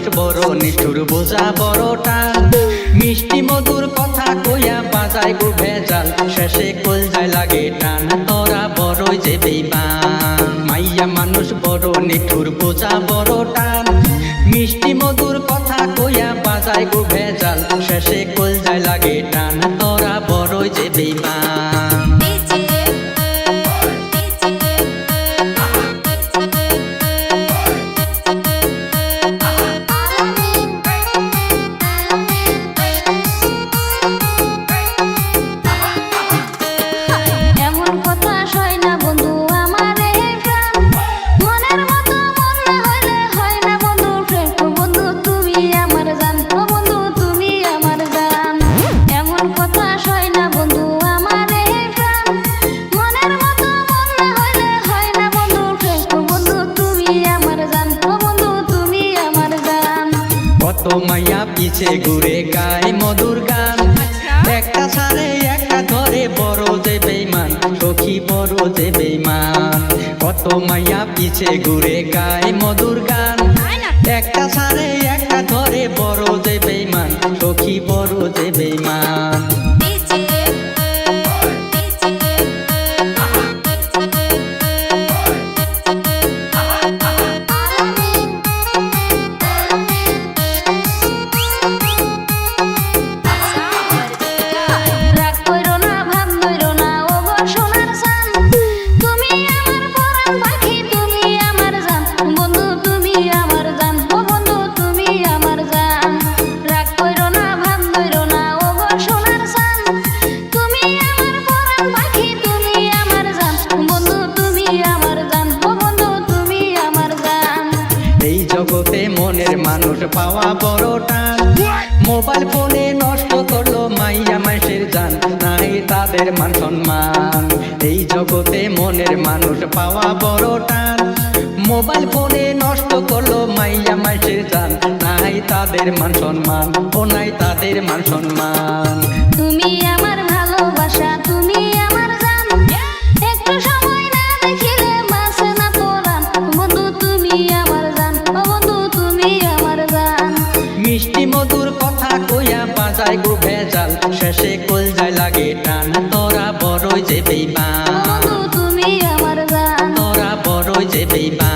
মানুষ বড় নিষ্ঠুর বোঝা বড়টা। মিষ্টি মধুর কথা কইয়া বাজায় গো ভেজাল। শেষে কল যায় লাগে টান, তোরা বড়ই যে বেইমান। মাইয়া মানুষ বড় নিষ্ঠুর বোঝা বড়টা। মিষ্টি মধুর কথা কইয়া বাজায় গো ভেজাল। শেষে কল মাইয়া ঘুরে। গায় মধুর গান। একটা সারে একটা ধরে বড় যে বেইমান সখী বড় যে বেইমান। কত মাইয়া পিছে ঘুরে গায় মধুর গান। একটা সারে একটা ধরে বড় মানুষ পাওয়া বড় টান। মোবাইল ফোনে নষ্ট করল মাইয়া মাসের জান। নাই তাদের মান সম্মান। এই জগতে মনের মানুষ পাওয়া বড় টান। মোবাইল ফোনে নষ্ট করল মাইয়া মাসের জান। নাই তাদের মান সম্মান। ও নাই তাদের মান সম্মান। তুমি শেষে কোল যায় লাগে টান। তোরা বড়ই যে বেইমান। তুমি আমার জান। তোরা বড়ই যে বেইমান।